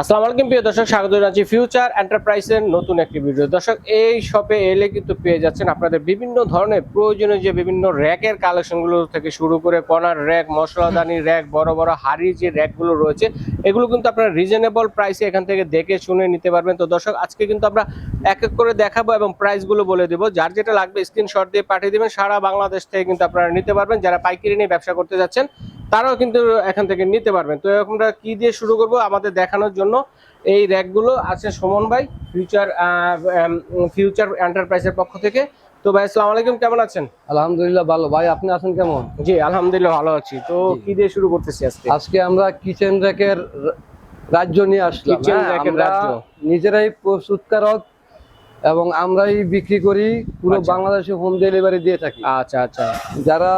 আসসালামু আলাইকুম, প্রিয় দর্শক, স্বাগত জানাচ্ছি ফিউচার এন্টারপ্রাইজের নতুন একটি ভিডিও দর্শক, এই শপে এলে কিন্তু পেয়ে যাচ্ছেন আপনাদের বিভিন্ন ধরনের প্রয়োজনীয় যে বিভিন্ন র্যাকের কালেকশনগুলো থেকে শুরু করে কর্নার র্যাক, মশলাদানি র্যাক, বড় বড় হাড়ি যে র্যাকগুলো রয়েছে, এগুলো কিন্তু আপনারা রিজনেবল প্রাইসে এখান থেকে দেখে শুনে নিতে পারবেন। তো দর্শক, আজকে কিন্তু আমরা এক এক করে দেখাবো এবং প্রাইসগুলো বলে দেবো। যার যেটা লাগবে স্ক্রিনশট দিয়ে পাঠিয়ে দেবেন। সারা বাংলাদেশ থেকে কিন্তু আপনারা নিতে পারবেন। যারা পাইকারি নিয়ে ব্যবসা করতে যাচ্ছেন তারাও কিন্তু এখান থেকে নিতে পারবেন। তো আমরা কি দিয়ে শুরু করব? আমাদের দেখানোর জন্য এই র্যাকগুলো আছে সুমন ভাই ফিউচার ফিউচার এন্টারপ্রাইজের পক্ষ থেকে। তো ভাই আসসালামু আলাইকুম কেমন আছেন? আলহামদুলিল্লাহ ভালো। ভাই আপনি আছেন কেমন? জি আলহামদুলিল্লাহ ভালো আছি। তো। কি দিয়ে শুরু করতেছি আজকে? আজকে আমরা কিচেন র্যাকের রাজ্য নিয়ে আসলাম। এর আমরা রাজ্য। নিজেরাই প্রস্তুতকারক এবং আমরাই বিক্রি করি পুরো আচ্ছা। বাংলাদেশে হোম ডেলিভারি দিয়ে থাকি। আচ্ছা আচ্ছা। যারা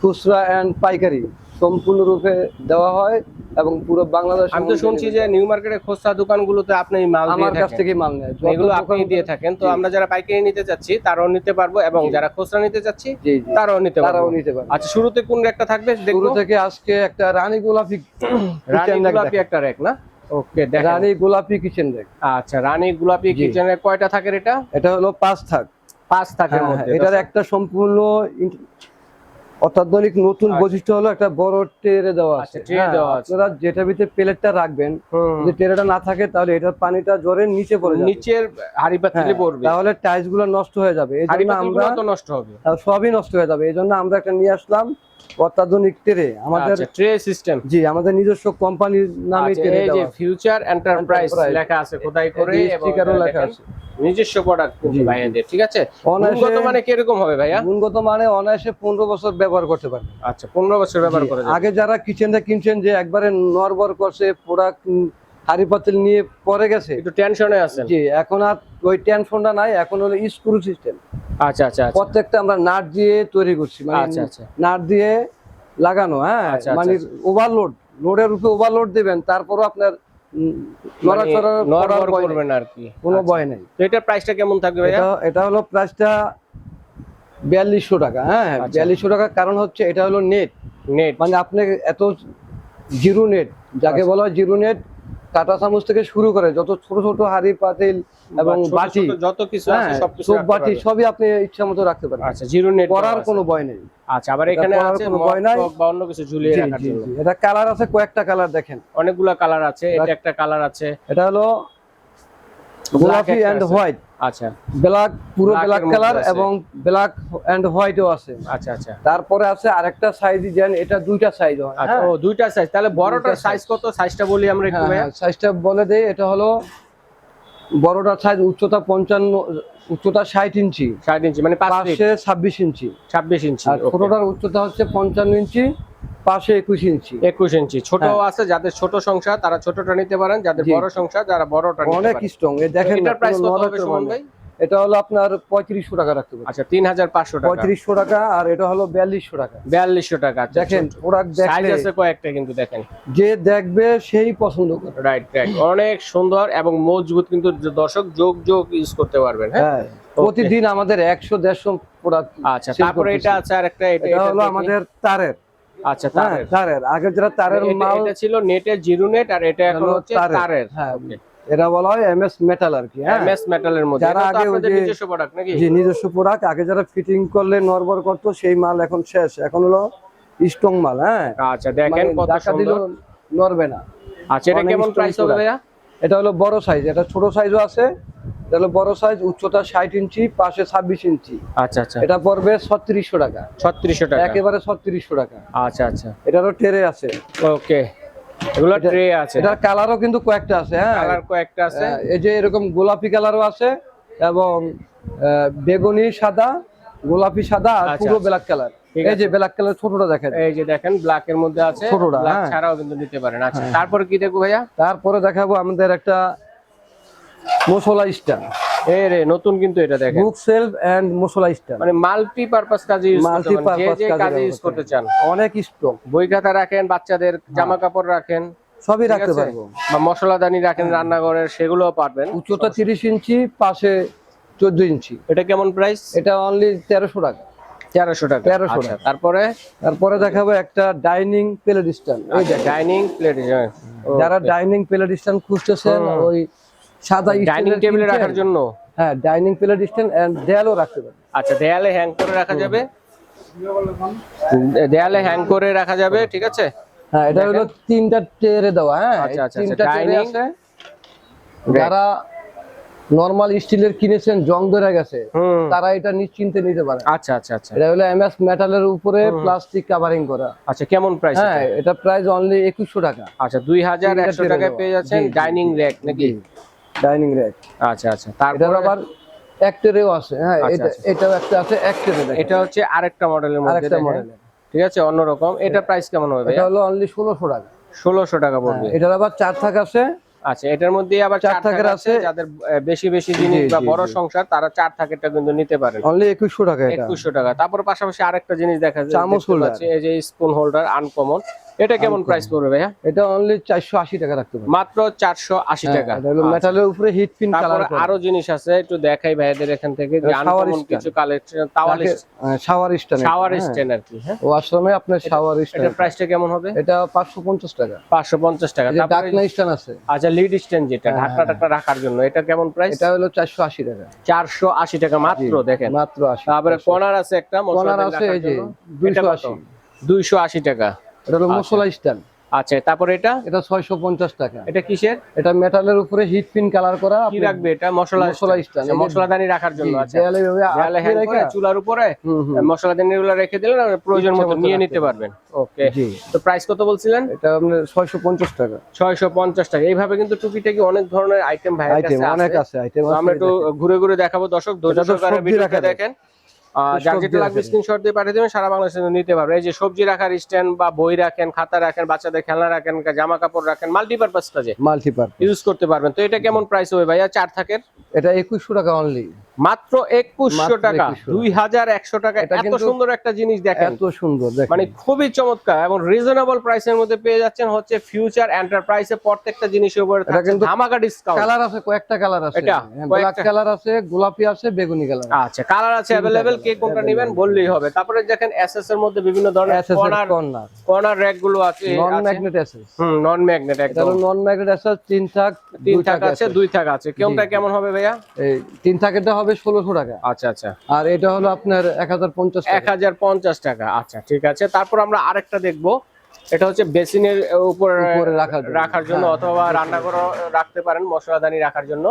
খুচরা অ্যান্ড পাইকারি সম্পূর্ণরূপে দেওয়া হয় এবং পুরো বাংলাদেশ আমি তো শুনছি যে নিউ মার্কেটে খোসা দোকানগুলোতে আপনি মাল আমার কাছ থেকে মাল নেয়। এগুলো আপনি দিয়ে থাকেন। তো আমরা যারা পাইকারি নিতে চাচ্ছি তারাও নিতে পারব এবং যারা খুচরা নিতে চাচ্ছি তারাও নিতে তারাও পারব নিতে পারে আচ্ছা শুরুতে কোন একটা থাকবে শুরু থেকে আজকে একটা রানী গোলাপি রানী গোলাপি একটা র্যাক না? ওকে দেখেন রানী গোলাপি কিচেন র্যাক। আচ্ছা রানী গোলাপি জি। কিচেনের কয়টা থাকে এটা? এটা হলো পাঁচ থাক। পাঁচ থাকের হ্যাঁ, মধ্যে এটার একটা সম্পূর্ণ অত্যাধুনিক নতুন আচ্ছা। বৈশিষ্ট্য হলো একটা বড় ট্রে দেওয়া আছে। আচ্ছা, হ্যাঁ, দেওয়া আছে। আপনারা যেটা ভিতরে প্লেটটা রাখবেন যদি ট্রেটা না থাকে তাহলে এটার পানিটা জোরে নিচে পড়ে যাবে। নিচের হাড়ি পাতিলে হ্যাঁ, পড়বে। তাহলে টাইলসগুলো নষ্ট হয়ে যাবে। এই জন্য আমরা নষ্ট হবে। সবই নষ্ট হয়ে যাবে। এই জন্য আমরা একটা নিয়ে আসলাম অত্যাধুনিক ট্রে আমাদের আচ্ছা ট্রে সিস্টেম। জি আমাদের নিজস্ব কোম্পানির নামে আচ্ছা ট্রে এই যে ফিউচার এন্টারপ্রাইজ লেখা আছে খোদাই করে এবং স্টিকারও লেখা আছে। নিজস্ব প্রোডাক্ট। ভাইয়াদের ঠিক আছে? গুণগত মানে কীরকম হবে ভাইয়া? গুণগত মানে অনায়াসে পনেরো বছর ব্যবহার করতে পারবে। আচ্ছা পনেরো বছর ব্যবহার করা আগে যারা কিচেনটা কিনছেন যে একবারে নরবর করছে প্রোডাক্ট হাড়ি পাতিল নিয়ে পরে গেছে একটু টেনশনে আছেন। জি এখন আর ওই টেনশনটা নাই এখন হলো স্ক্রু সিস্টেম আচ্ছা আচ্ছা আচ্ছা। প্রত্যেকটা আমরা নাট দিয়ে তৈরি করছি মানে আচ্ছা আচ্ছা। নাট দিয়ে লাগানো হ্যাঁ? আচ্ছা, আচ্ছা, মানে ওভারলোড লোডের উপরে ওভারলোড দিবেন তারপরও আপনার মানে করবেন আর কি। কোনো। ভয় নেই। তো এটার প্রাইসটা কেমন থাকবে ভাইয়া? এটা এটা হলো প্রাইসটা বিয়াল্লিশশো টাকা হ্যাঁ। বিয়াল্লিশশো টাকা কারণ হচ্ছে এটা হলো নেট নেট মানে আপনি এত জিরো নেট যাকে। বলা হয় জিরো নেট কাঁটা চামচ থেকে শুরু করে যত ছোট ছোট হাড়ি পাতিল এবং বাটি যত কিছু আছে হ্যাঁ, সব বাটি সবই আপনি ইচ্ছা মতো রাখতে পারেন আচ্ছা জিরো নেট করার কোনো ভয় নেই। আচ্ছা আবার এখানে আছে কোনো ভয় নাই। বা অন্য কিছু ঝুলিয়ে রাখার জন্য। এটা কালার আছে কয়েকটা কালার দেখেন। অনেকগুলা কালার আছে এটা একটা কালার আছে। এটা হলো গোলাপি এন্ড হোয়াইট আচ্ছা। ব্ল্যাক পুরো ব্ল্যাক কালার এবং ব্ল্যাক এন্ড হোয়াইটও আছে। আচ্ছা আচ্ছা। তারপরে আছে আরেকটা সাইজ দেন এটা দুইটা সাইজ হয়। আচ্ছা হ্যাঁ। ও দুইটা সাইজ তাহলে বড়টার সাইজ কত? সাইজটা বলি আমরা একটু হ্যাঁ, ভাইয়া। হ্যাঁ, সাইজটা বলে দেই এটা হলো বড়টার সাইজ উচ্চতা পঞ্চান্ন উচ্চতা ষাট ইঞ্চি। ষাট ইঞ্চি মানে পাশে ছাব্বিশ ইঞ্চি। ছাব্বিশ ইঞ্চি আর ছোটটার উচ্চতা হচ্ছে পঞ্চান্ন ইঞ্চি। পাশে একুশ ইঞ্চি। একুশ ইঞ্চি। ছোট হ্যাঁ। আছে যাদের ছোট সংসার তারা ছোটটা নিতে পারেন যাদের বড় সংসার যারা বড়টা অনেক স্ট্রং দেখেন এটা হলো আপনার পঁয়ত্রিশশো টাকা রাখতে পারেন আচ্ছা তিন হাজার পাঁচশো টাকা। পঁয়ত্রিশশো টাকা আর এটা হলো বিয়াল্লিশশো টাকা। বিয়াল্লিশশো টাকা আচ্ছা, দেখেন প্রোডাক্ট সাইজ আছে কয়েকটা কিন্তু দেখেন। যে দেখবে সেই পছন্দ করবে। রাইট রাইট অনেক সুন্দর এবং মজবুত কিন্তু দর্শক যোগ যোগ ইউজ করতে পারবেন হ্যাঁ? হ্যাঁ প্রতিদিন আমাদের একশো দেড়শো প্রোডাক্ট আচ্ছা তারপরে এটা আছে আর একটা এটা হলো আমাদের তারের। আচ্ছা হ্যাঁ, তারের। তারের আগে যারা তারের মাল এটা ছিল নেটের জিরো নেট আর এটা এখন হচ্ছে তারের। তারের। হ্যাঁ এটা বলা হয় এম এস মেটাল আর কি হ্যাঁ। এমএস মেটালের মধ্যে। যারা আগে নিজস্ব প্রোডাক্ট নাকি? জি নিজস্ব প্রোডাক্ট আগে যারা ফিটিং করলে নরবর করতো সেই মাল এখন শেষ। এখন হলো স্ট্রং মাল হ্যাঁ। আচ্ছা দেখেন মানে কত সুন্দর। নড়বে না। আচ্ছা এটা কেমন প্রাইস হবে ভাইয়া? এটা হলো বড় সাইজ এটা ছোট সাইজও আছে এটা হলো বড় সাইজ উচ্চতা ষাট ইঞ্চি পাশে ছাব্বিশ ইঞ্চি। আচ্ছা আচ্ছা। এটা পড়বে ছত্রিশশো টাকা। ছত্রিশশো টাকা। একেবারে ছত্রিশশো টাকা। আচ্ছা আচ্ছা। এটারও টেরে আছে। ওকে। এগুলো ট্রে আছে। এটার কালারও কিন্তু কয়েকটা আছে হ্যাঁ? কালার কয়েকটা আছে। এই যে এরকম গোলাপি কালারও আছে এবং বেগুনি সাদা গোলাপি সাদা আর আচ্ছা, পুরো আচ্ছা। ব্ল্যাক কালার ঠিক এই যে। ব্ল্যাক কালার ছোটটা দেখেন এই যে দেখেন ব্ল্যাক এর মধ্যে আছে। ছোটটা, হ্যাঁ। ছাড়াও কিন্তু নিতে পারেন। আচ্ছা তারপরে কি দেখব ভাইয়া? তারপরে দেখাবো আমাদের একটা মশলা স্ট্যান্ড। এই রে নতুন কিন্তু এটা দেখেন। Book shelf and masala stand. মানে মাল্টি পারপাস কাজে ইউজ করতে পারেন। যে কাজে ইউজ করতে চান। অনেক স্ট্রং বই খাতা রাখেন বাচ্চাদের জামা কাপড় রাখেন। সবই রাখতে পারব। বা মশলাদানি রাখেন রান্নাঘরের সেগুলোও পারবেন। উচ্চতা তিরিশ ইঞ্চি পাশে চোদ্দ ইঞ্চি। এটা কেমন প্রাইস এটা অনলি তেরোশো টাকা। তেরোশো টাকা। 1300 আচ্ছা, টাকা। তারপরে? তারপরে দেখাবো একটা ডাইনিং প্লেট স্ট্যান্ড আচ্ছা, ডাইনিং প্লেট যারা ডাইনিং প্লেট স্ট্যান্ড খুঁজতেছেন ওই সাদা ডাইনিং টেবিলে রাখার জন্য? হ্যাঁ ডাইনিং প্লেট স্ট্যান্ড এন্ড দেয়ালও রাখতে পারেন। আচ্ছা দেয়ালে হ্যাং করে রাখা যাবে? দেয়ালে হ্যাং করে রাখা যাবে ঠিক আছে? হ্যাঁ এটা হলো তিনটা টেরে দেওয়া হ্যাঁ আচ্ছা, আচ্ছা, আচ্ছা, আছে। যারা নরমাল স্টিলের কিনেছেন জং ধরে গেছে। তারা এটা নিশ্চিন্তে নিতে পারে। আচ্ছা আচ্ছা আচ্ছা। এটা হলো এমএস মেটালের উপরে প্লাস্টিক কাভারিং করা। আচ্ছা কেমন প্রাইস হ্যাঁ এটা? প্রাইস অনলি একুশশো টাকা। আচ্ছা দুই হাজার তিনটা একশো টেবিল টাকায় পেয়ে যাচ্ছেন জি, ডাইনিং র্যাক নাকি? ডাইনিং র্যাক আচ্ছা আচ্ছা। তারপর আবার এক টেরেও আছে। হ্যাঁ আচ্ছা, এটা আচ্ছা। এটাও একটা আছে এক টেরে দেখেন। এটা হচ্ছে আরেকটা মডেলের মধ্যে আরেকটা মডেল ঠিক আছে অন্যরকম। এটা প্রাইস কেমন হবে এটা হলো অনলি ষোলোশো টাকা। ষোলোশো টাকা পড়বে। হ্যাঁ, এটার আবার চার থাক আছে। আচ্ছা এটার মধ্যে আবার চার থাকের আছে। যাদের বেশি বেশি জিনিস বা বড় সংসার তারা চার থাকেরটা কিন্তু নিতে পারে। অনলি 2100 টাকা এটা। একুশশো টাকা। তারপর পাশাপাশি আরেকটা জিনিস দেখা যাচ্ছে চামচ হোল্ডার আছে এই যে স্পুন হোল্ডার আনকমন এটা কেমন প্রাইস পড়বে ভাইয়া? এটা অনলি চারশো আশি টাকা রাখতে পারেন মাত্র চারশো আশি হ্যাঁ, টাকা। এটা হলো আচ্ছা। মেটালের উপরে হিট পিন কালার আরও জিনিস আছে একটু দেখাই ভাইদের এখান থেকে যে আনকমন কিছু collection towel shower stand shower stand আর কি হ্যাঁ। ওয়াশরুমে আপনার শাওয়ার স্ট্যান্ড প্রাইসটা কেমন হবে? এটা পাঁচশো পঞ্চাশ টাকা। পাঁচশো পঞ্চাশ টাকা। এই যে তারপরে ডাকনা স্ট্যান্ড আছে। আচ্ছা লিড স্ট্যান্ড যেটা হ্যাঁ, ঢাকনা টাকনা রাখার জন্য। এটা কেমন প্রাইস এটা হলো চারশো আশি টাকা। চারশো আশি টাকা মাত্র দেখেন। মাত্র আশি। তারপরে কর্নার আছে একটা কর্নার আছে এই যে দুইশো আশি। দুইশো আশি টাকা। এটা হলো মশলা স্ট্যান্ড। আচ্ছা তারপর এটা? এটা ছয়শো পঞ্চাশ টাকা। এটা কিসের? এটা মেটালের উপরে হিট পিন কালার করা কি রাখবে এটা? মশলা মশলা stand, আচ্ছা, মশলাদানি রাখার জন্য আচ্ছা। দেয়ালে রেখে- চুলার উপরে হুম, হুম। মশলাদানি গুলো রেখে দিলেন আর প্রয়োজন মতো নিয়ে নিতে পারবেন। ওকে তো প্রাইস কত বলছিলেন? এটা আপনার ছয়শো পঞ্চাশ টাকা। ছয়শো পঞ্চাশ টাকা। এইভাবে কিন্তু টুকিটাকি অনেক ধরনের আইটেম ভাই আইটেম অনেক আছে। আইটেম আমরা একটু ঘুরে ঘুরে দেখাবো। দর্শক ধৈর্য সহকারে ভিডিওটা দেখেন। যার যেটা লাগবে স্ক্রিনশট দিয়ে পাঠিয়ে দেবেন সারা বাংলাদেশে নিতে পারবে। এই যে সবজি রাখার স্ট্যান্ড বা বই রাখেন খাতা রাখেন বাচ্চাদের খেলনা রাখেন জামা কাপড় রাখেন মাল্টিপারপাস কাজে মাল্টিপার ইউজ করতে পারবেন। তো এটা কেমন প্রাইস হবে ভাইয়া? চার থাকের? এটা একুশশো টাকা অনলি মাত্র একুশশো টাকা দুই হাজার একশো টাকা। এত সুন্দর একটা জিনিস দেখেন। এত সুন্দর মানে খুবই চমৎকার এবং রিজনেবল প্রাইসের মধ্যে পেয়ে যাচ্ছেন হচ্ছে ফিউচার এন্টারপ্রাইজে প্রত্যেকটা জিনিসের উপরে ধামাকা ডিসকাউন্ট কালার আছে কয়েকটা কালার আছে। এটা? ব্ল্যাক কালার আছে গোলাপি আছে বেগুনি কালার আচ্ছা কালার আছে কে কোনটা নেবেন বললেই হবে। তারপরে দেখেন এসএস এর মধ্যে বিভিন্ন ধরনের কর্নার কর্নার কর্নার র্যাকগুলো আছে non magnet SS hmm non magnet একদম। নন ম্যাগনেট এসএস তিন থাক তিন থাক আছে দুই থাক আছে। কোনটা কেমন হবে ভাইয়া? এই তিন থাকেরটা হবে ষোলোশো টাকা। আচ্ছা আচ্ছা। আর এটা হলো আপনার এক হাজার পঞ্চাশ এক হাজার পঞ্চাশ টাকা। আচ্ছা ঠিক আছে। তারপর আমরা আরেকটা দেখব। এটা হচ্ছে বেসিনের উপর উপরে রাখার জন্য। রাখার জন্য হ্যাঁ, অথবা রান্না করে রাখতে পারেন মশলাদানি রাখার জন্য।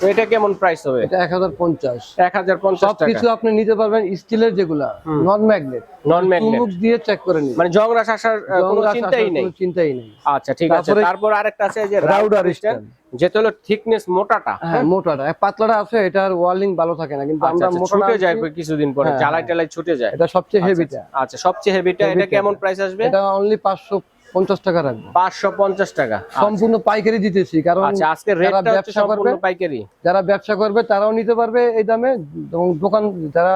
তো এটা কেমন প্রাইস হবে? এটা এক হাজার পঞ্চাশ। এক হাজার পঞ্চাশ টাকা। সবকিছু আপনি নিতে পারবেন স্টিলের যেগুলা নন ম্যাগনেট নন ম্যাগনেট চুমুক দিয়ে চেক করে নিন। মানে জংরাস আসার কোনো চিন্তাই নেই? চিন্তাই নেই। আচ্ছা ঠিক আছে। তারপর আরেকটা আছে যে রাউডার স্ট্যান্ড যেটা হলো থিকনেস মোটাটা। হ্যাঁ মোটাটা। পাতলাটা আছে এটার ওয়ার্লিং ভালো থাকে না কিন্তু আচ্ছা, আমরা আচ্ছা, মোটা ছুটে যায় কিছুদিন পরে হ্যাঁ, জ্বালাই টালাই ছুটে যায়। এটা সবচেয়ে হেভিটা আচ্ছা সবচেয়ে হেভিটা এটা কেমন প্রাইস আসবে? এটা অনলি পাঁচশো পঞ্চাশ টাকা রাখব। পাঁচশো পঞ্চাশ টাকা। সম্পূর্ণ পাইকারি দিতেছি কারণ আচ্ছা আজকে ব্যবসা করবে পাইকারি। যারা ব্যবসা করবে তারাও নিতে পারবে এই দামে এবং দোকান যারা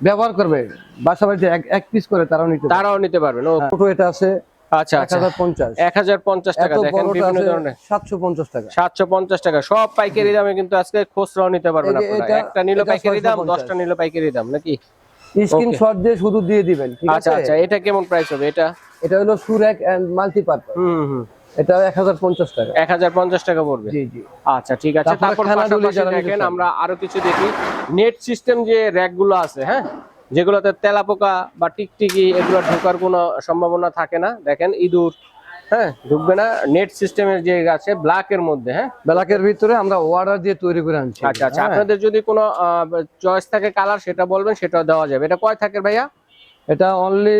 ব্যবহার করবে বাসা বাড়িতে এক- পিস করে তারাও নিতে তারাও নিতে পারবেন ও ছোট এটা আছে আচ্ছা আচ্ছা। টাকা দেখেন বিভিন্ন ধরনের। টাকা। সাতশো পঞ্চাশ টাকা সব পাইকারি দামে কিন্তু আজকে খুচরাও নিতে পারবেন আপনারা। একটা নিলে পাইকারি দাম 650 দশটা নিলে পাইকারি দাম নাকি? স্ক্রিনশট দিয়ে শুধু দিয়ে দিবেন ঠিক আচ্ছা আছে? আচ্ছা এটা কেমন প্রাইস হবে? এটা? এটা হলো সুরেক এন্ড মাল্টিপারপাস হুম হুম এটা এক হাজার পঞ্চাশ টাকা। এক হাজার পঞ্চাশ টাকা পড়বে? জি জি। আচ্ছা ঠিক আছে। তারপর পাশাপাশি দেখেন আমরা আরও কিছু দেখি। নেট সিস্টেম যে র্যাকগুলো আছে হ্যাঁ? যেগুলোতে তেলাপোকা বা টিকটিকি এগুলো ঢোকার কোনো সম্ভাবনা থাকে না। দেখেন ইঁদুর হ্যাঁ ঢুকবে না। নেট সিস্টেমের যে আছে ব্ল্যাক এর মধ্যে হ্যাঁ? ব্ল্যাকের ভিতরে আমরা অর্ডার দিয়ে তৈরি করে আনছি। আচ্ছা আচ্ছা হ্যাঁ। আপনাদের যদি কোনো চয়েস থাকে কালার সেটা বলবেন সেটাও দেওয়া যাবে। এটা কয় থাকের ভাইয়া? এটা অনলি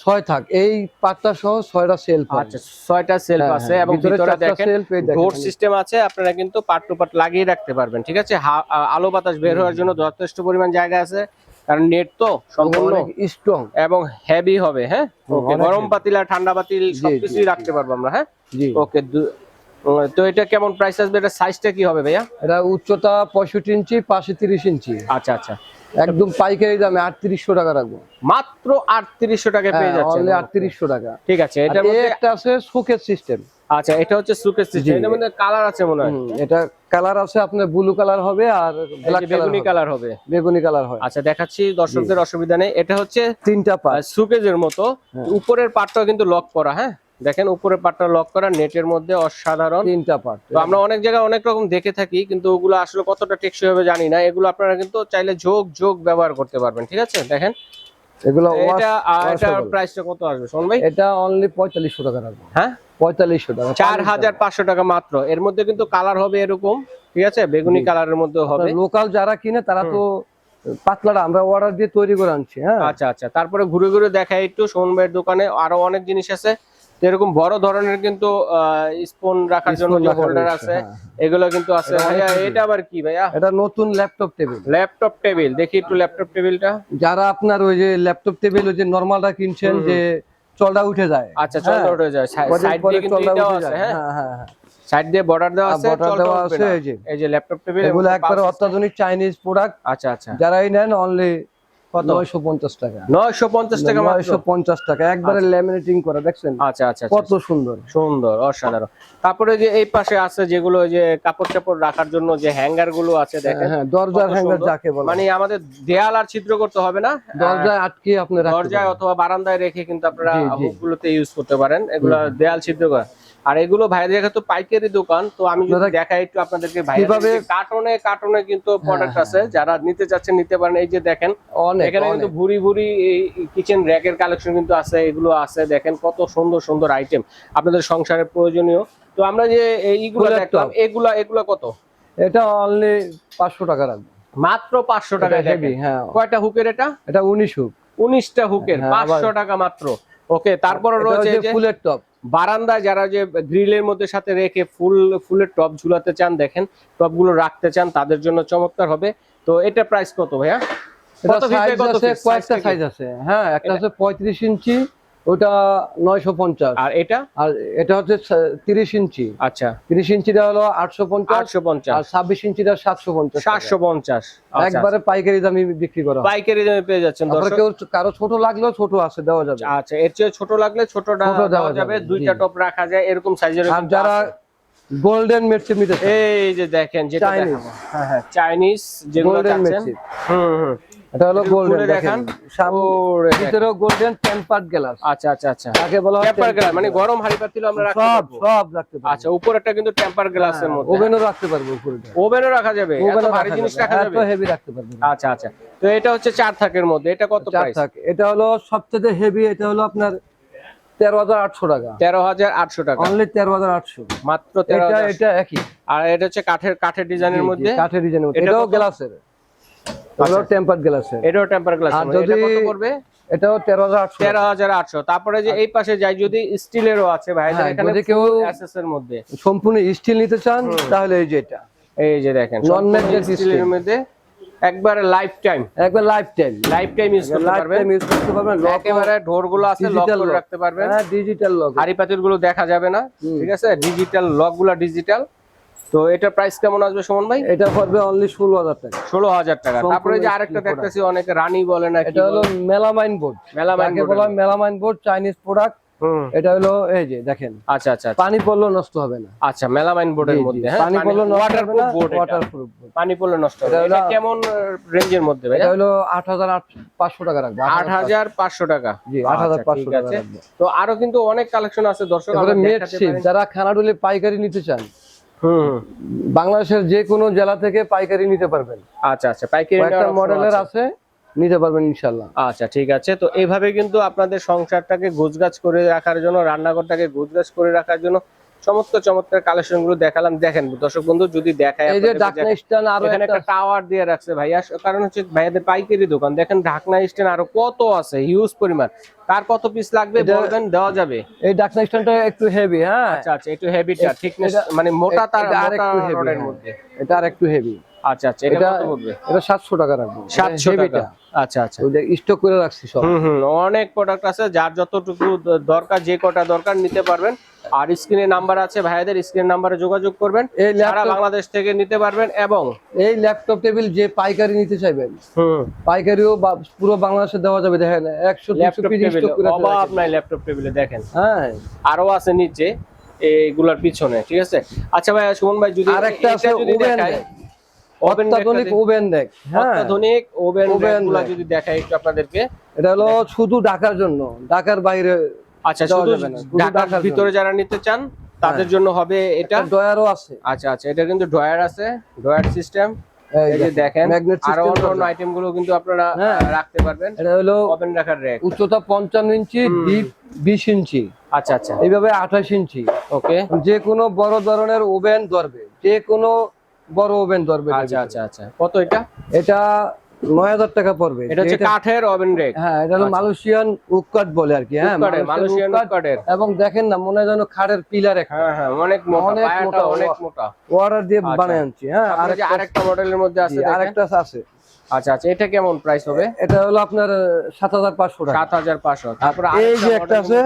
ছয় থাক। এই পাঁচটা সহ ছয়টা সেল আচ্ছা ছয়টা সেলফ হ্যাঁ, আছে হ্যাঁ, এবং ভিতরে দেখেন। ডোর সিস্টেম আছে আপনারা কিন্তু পার্ট টু পার্ট লাগিয়ে রাখতে পারবেন ঠিক আছে? আলো বাতাস বের হওয়ার জন্য যথেষ্ট পরিমাণ জায়গা আছে। কারণ নেট তো সম্পূর্ণ স্ট্রং এবং হেভি হবে হ্যাঁ? ওকে গরম। পাতিল আর ঠান্ডা পাতিল সবকিছুই রাখতে পারব আমরা হ্যাঁ? ওকে তো এটা কেমন প্রাইস আসবে? এটা সাইজটা কি হবে ভাইয়া? এটা উচ্চতা পঁয়ষট্টি ইঞ্চি পাশে তিরিশ ইঞ্চি। আচ্ছা আচ্ছা। একদম পাইকারি দামে আটত্রিশশো টাকা রাখব। মাত্র আটত্রিশশো টাকায় পেয়ে যাচ্ছে আটত্রিশশো টাকা। ঠিক আছে এটার একটা আছে শোকের সিস্টেম আচ্ছা এটা হচ্ছে সুকেস। সিস্টেম এটার মধ্যে কালার আছে মনে হয়? এটা কালার আছে আপনার ব্লু কালার হবে আর ব্ল্যাক বেগুনি কালার হবে। বেগুনি কালার হয়। আচ্ছা দেখাচ্ছি দর্শকদের অসুবিধা নেই। এটা হচ্ছে তিনটা পাঁচ সুকেজের মতো। হ্যাঁ। উপরের পাটটাও কিন্তু লক করা হ্যাঁ? দেখেন উপরের পাটটা লক করা নেটের মধ্যে অসাধারণ। তিনটা পার্ট তো আমরা অনেক জায়গায় অনেক রকম দেখে থাকি কিন্তু ওগুলো আসলে কতটা টেকসই হবে জানি না। এগুলো আপনারা কিন্তু চাইলে যোগ যোগ ব্যবহার করতে পারবেন ঠিক আছে? দেখেন এগুলো এটা। প্রাইসটা কত আসবে? শোন ভাই। এটা অনলি পঁয়তাল্লিশশো টাকা রাখব। হ্যাঁ? টাকা চার হাজার পাঁচশো টাকা মাত্র। এর মধ্যে কিন্তু কালার হবে এরকম ঠিক আছে? বেগুনি কালারের মধ্যে হবে। লোকাল যারা কিনে তারা তো পাতলাটা আমরা অর্ডার দিয়ে তৈরি করে আনছি হ্যাঁ? আচ্ছা আচ্ছা। তারপরে ঘুরে ঘুরে দেখাই একটু। সোনবাইয়ের দোকানে আরও অনেক জিনিস আছে। এরকম বড় ধরনের কিন্তু স্পুন রাখার জন্য যে হোল্ডার আছে হ্যাঁ। এগুলো কিন্তু আছে। ভাইয়া এটা আবার কি ভাইয়া? এটা নতুন ল্যাপটপ টেবিল ল্যাপটপ টেবিল দেখি একটু ল্যাপটপ টেবিলটা যারা আপনার ওই যে ল্যাপটপ টেবিল ওই যে নরমালটা কিনছেন যে চলটা উঠে যায়। আচ্ছা চল হ্যাঁ। উঠে যায়। সাইড দিয়ে কিন্তু চলটা এটাও আছে হ্যাঁ? হ্যাঁ হ্যাঁ হ্যাঁ। সাইড দিয়ে বর্ডার দেওয়া আছে চলটা দেওয়া আছে। এই যে। এই যে ল্যাপটপ টেবিল এগুলো একবারে অত্যাধুনিক চাইনিজ প্রোডাক্ট আচ্ছা আচ্ছা। যারাই নেন অনলি কত? নয়শো পঞ্চাশ টাকা। নয়শো পঞ্চাশ টাকা মাত্র? নয়শো পঞ্চাশ টাকা একবারে ল্যামিনেটিং করা দেখছেন? আচ্ছা আচ্ছা আচ্ছা। কত সুন্দর। সুন্দর অসাধারণ। তারপরে যে এই পাশে আছে যেগুলো ওই যে কাপড় চাপড় রাখার জন্য যে হ্যাঙ্গারগুলো আছে দেখেন। হ্যাঁ দরজার হ্যাঙ্গার যাকে বলে। মানে আমাদের দেয়াল আর ছিদ্র করতে হবে না? দরজায় আটকে আপনি দরজায় অথবা বারান্দায় রেখে কিন্তু আপনারা। হুকগুলোতে ইউজ করতে পারেন। এগুলো দেয়াল ছিদ্র করা। আর এগুলো ভাইদের যেহেতু পাইকারি দোকান তো আমি যদি দেখাই একটু আপনাদেরকে ভাই কিভাবে- কার্টনে কার্টনে কিন্তু প্রোডাক্ট হ্যাঁ, আছে যারা নিতে চাচ্ছেন নিতে পারেন। এই যে দেখেন এখানে কিন্তু। ভুরি ভুরি কিচেন র্যাকের কালেকশন কিন্তু আছে এগুলো আছে। দেখেন কত সুন্দর সুন্দর আইটেম আপনাদের সংসারের প্রয়োজনীয়। তো আমরা যে এইগুলো দেখলাম। এগুলা এগুলা কত? এটা অনলি পাঁচশো টাকা রাখব। মাত্র পাঁচশো টাকা হেভি হ্যাঁ। কয়টা হুকের এটা? এটা উনিশ হুক। উনিশটা হুকের হ্যাঁ, আবার- পাঁচশো টাকা মাত্র। ওকে তারপরে রয়েছে এই যে ফুলের টপ বারান্দায় যারা যে গ্রিলের মধ্যে সাথে রেখে ফুল ফুলের টপ ঝুলাতে চান দেখেন টপগুলো রাখতে চান তাদের জন্য চমৎকার হবে। তো এটা প্রাইস কত ভাইয়া? কয়েকটা সাইজ আছে। হ্যাঁ একটা আছে পঁয়ত্রিশ ইঞ্চি ওটা নয়শো পঞ্চাশ। আর এটা? আর এটা হচ্ছে তিরিশ ইঞ্চি। আচ্ছা। তিরিশ ইঞ্চিটা হলো আটশো পঞ্চাশ আটশো পঞ্চাশ। আর ছাব্বিশ ইঞ্চিটা সাতশো পঞ্চাশ। সাতশো পঞ্চাশ। আচ্ছা, একবারে পাইকারি দামে বিক্রি করা পাইকারি দামে পেয়ে যাচ্ছেন কেউ কারও ছোট লাগলেও ছোট আছে দেওয়া যাবে। আচ্ছা এর চেয়ে ছোট লাগলে ছোট দেওয়া দেওয়া যাবে দুইটা টপ রাখা যায় এরকম সাইজের আর যারা গোল্ডেন মেডসিপ নিতে এই যে দেখেন যেটা। দেখাবো। হ্যাঁ হ্যাঁ চাইনিজ যেগুলো হুম হুম। এটা হলো গোল্ডেন দেখেন। দেখেন। ভিতরেও গোল্ডেন টেম্পার্ড গ্লাস আচ্ছা আচ্ছা আচ্ছা। তাকে বলা হয় টেম্পার গ্লাস মানে গরম হাড়ি পাতিল আমরা রাখতে সব পারব। সব রাখতে পারব। আচ্ছা কিন্তু টেম্পার গ্লাসের মধ্যে। ওভেনও রাখতে পারব উপরে ওভেনও রাখা যাবে। এত ভারী জিনিস রাখা যাবে। এত হেভি রাখতে পারবে আচ্ছা আচ্ছা। তো এটা হচ্ছে চার থাকের মধ্যে। এটা কত চার থাক। এটা হলো সবচেয়ে হেভি এটা হলো আপনার তেরো হাজার আটশো টাকা। তেরো হাজার আটশো টাকা। অনলি তেরো হাজার আটশো। মাত্র তেরো এটা এটা একই। আর এটা হচ্ছে কাঠের কাঠের ডিজাইনের মধ্যে? কাঠের ডিজাইনের মধ্যে। এটাও গ্লাসের এটাও টেম্পার্ড গ্লাসের এটাও টেম্পার গ্লাস আর যদি- কত পড়বে? এটাও তেরো হাজার আটশো। তেরো হাজার আটশো। তারপরে যে এই পাশে যাই যদি স্টিলেরও আছে ভাইদের এখানে যদি কেউ- এসএস এর মধ্যে। সম্পূর্ণ স্টিল নিতে চান তাহলে এই যে এটা। এই যে দেখেন Non-magnet স্টিলের মধ্যে একবারে লাইফ টাইম একবার lifetime lifetime use করতে পারবেন। টাইম ইউজ করতে পারবেন লক একেবারে ডোরগুলো আছে লক ডিজিটাল করে রাখতে পারবেন। হ্যাঁ ডিজিটাল লক হাড়ি পাতিলগুলো দেখা যাবে না ঠিক আছে? ডিজিটাল লকগুলো ডিজিটাল তো এটার প্রাইস কেমন আসবে সুমন ভাই? এটা পড়বে অনলি ষোলো হাজার টাকা। ষোলো হাজার টাকা। তারপরে যে আরেকটা দেখতেছি অনেকে রানী বলে না এটা হলো। মেলামাইন বোর্ড মেলামাইন বলা মেলামাইন বোর্ড চাইনিজ প্রোডাক্ট এটা হলো এই যে দেখেন। আচ্ছা আচ্ছা আচ্ছা। পানি পড়লেও নষ্ট হবে না। আচ্ছা মেলামাইন বোর্ডের। মধ্যে হ্যাঁ? পানি পড়লেও নষ্ট হবে বোর্ড ওয়াটারপ্রুফ পানি পড়লে নষ্ট হবে এটা এটা কেমন রাঞ্জের মধ্যে ভাই এটা হলো আট হাজার পাঁচশো টাকা রাখব আট হাজার পাঁচশো। টাকা। জি আট হাজার আচ্ছা, পাঁচশো ঠিক টাকা তো আরও কিন্তু অনেক কালেকশন আছে দর্শক মেড। যারা খানাডুলি পাইকারি নিতে চান। বাংলাদেশের যে কোনো জেলা থেকে পাইকারি নিতে পারবেন। আচ্ছা আচ্ছা পাইকারি মডেলের আছে। আছে নিতে পারবেন ইনশাল্লাহ আচ্ছা ঠিক আছে। তো এইভাবে কিন্তু আপনাদের সংসারটাকে গোছগাছ করে রাখার জন্য রান্নাঘরটাকে গোছগাছ করে রাখার জন্য চমৎকার চমৎকার কালেকশনগুলো দেখালাম। দেখেন দর্শক বন্ধু যদি দেখায় এই যে আপনাদেরকে স্ট্যান্ড আরও এখানে একটা একটা টাওয়ার দিয়ে রাখছে ভাইয়া। কারণ হচ্ছে ভাইয়াদের পাইকারি দোকান। দেখেন ঢাকনা স্ট্যান্ড আরও কত আছে হিউজ পরিমাণ। তার কত পিস লাগবে বলবেন দেওয়া যাবে। এই স্ট্যান্ডটা একটু হেভি হ্যাঁ? আচ্ছা আচ্ছা একটু হেভিটা এ- থিকনেস মানে মোটা তার হেভি এটা আর একটু হেভি আচ্ছা আচ্ছা এটা কত পড়বে? এটা সাতশো টাকা রাখব। সাতশো টাকা। আচ্ছা আচ্ছা। স্টক করে রাখছি সব। হুম হুম অনেক প্রোডাক্ট আছে যার যতটুকু দরকার যে কটা দরকার নিতে পারবেন। আর স্ক্রিনে নাম্বার আছে ভাইয়াদের স্ক্রিন নাম্বারে যোগাযোগ করবেন। এই সারা বাংলাদেশ থেকে নিতে পারবেন এবং এই ল্যাপটপ টেবিল যে পাইকারি নিতে চাইবেন হুম। পাইকারিও পুরো বাংলাদেশে দেওয়া যাবে দেখেন একশো অভাব। নাই ল্যাপটপ টেবিলে দেখেন। হ্যাঁ। আরও আছে নিচে এইগুলার পিছনে ঠিক আছে? আচ্ছা ভাই সুমন ভাই যদি আরেকটা আছে অত্যাধুনিক ওভেন দেখ হ্যাঁ। অত্যাধুনিক ওভেন rack। যদি দেখাই একটু আপনাদেরকে। এটা হলো শুধু ঢাকার জন্য ঢাকার বাইরে আচ্ছা শুধু ঢাকার ভিতরে যারা নিতে চান তাদের জন্য হবে এটা। ডয়ারও আছে। আচ্ছা আচ্ছা এটা কিন্তু ড্রয়ার আছে ড্রয়ার সিস্টেম। এই যে দেখেন ম্যাগনেট আরও সিস্টেম অন্য অন্য আইটেমগুলো কিন্তু আপনারা হ্যাঁ। রাখতে পারবেন। এটা হলো ওভেন রাখার র্যাক উচ্চতা পঞ্চান্ন ইঞ্চি ডিপ বিশ ইঞ্চি। আচ্ছা আচ্ছা। এইভাবে আঠাশ ইঞ্চি। ওকে যে কোনো বড় ধরনের ওভেন ধরবে। যে কোনো বড় ওভেন ধরবে আচ্ছা আচ্ছা আচ্ছা। কত এটা? এটা নয় হাজার টাকা পড়বে। এটা হচ্ছে কাঠের ওভেন র্যাক হ্যাঁ এটা হলো আচ্ছা। মালয়েশিয়ান বলে আর কি হ্যাঁ মালয়েশিয়ান। এবং দেখেন না মনে যেন খাড়ের পিলার হ্যাঁ হ্যাঁ অনেক মোটা অনেক মোটা, অনেক মোটা। অর্ডার দিয়ে আচ্ছা। বানায় আনছি হ্যাঁ আরেকটা মডেলের মধ্যে আছে আরেকটা আছে। আচ্ছা আচ্ছা এটা কেমন প্রাইস হবে? এটা হলো আপনার সাত হাজার পাঁচশো টাকা। সাত হাজার পাঁচশো। তারপরে এই যে একটা আছে।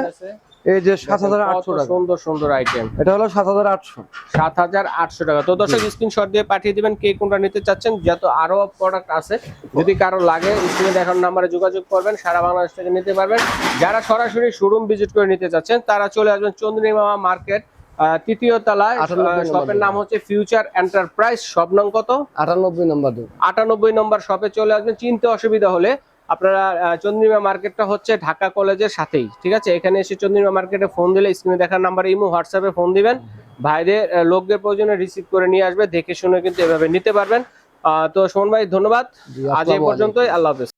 এই যে সাত দেখেন হাজার কত আটশো টাকা। সুন্দর সুন্দর আইটেম এটা হলো সাত হাজার আটশো। সাত হাজার আটশো টাকা। তো দর্শক স্ক্রিনশট দিয়ে পাঠিয়ে দিবেন কে কোনটা নিতে চাচ্ছেন। যত আরও প্রোডাক্ট আছে যদি কারও লাগে স্ক্রিনে দেখানোর নাম্বারে যোগাযোগ করবেন সারা বাংলাদেশ থেকে নিতে পারবেন। যারা সরাসরি শোরুম ভিজিট করে নিতে চাচ্ছেন তারা চলে আসবেন চন্দ্রী মামা মার্কেট তৃতীয় তলায় শপের নাম হচ্ছে ফিউচার এন্টারপ্রাইজ শপ নং কত? আটানব্বই নম্বর আটানব্বই নম্বর শপে চলে আসবেন। চিনতে অসুবিধা হলে আপনারা চন্দ্রিমা মার্কেটটা হচ্ছে ঢাকা কলেজের সাথেই ঠিক আছে? এখানে এসে চন্দ্রিমা মার্কেটে ফোন দিলে স্ক্রিনে দেখার নাম্বার ইমো হোয়াটসঅ্যাপে ফোন দিবেন। ভাইদের লোকদের প্রয়োজনে রিসিভ করে নিয়ে আসবে দেখে শুনে কিন্তু এভাবে নিতে পারবেন। আহ, তো সোমন ভাই ধন্যবাদ। আজ এই পর্যন্তই আল্লাহ হাফেজ।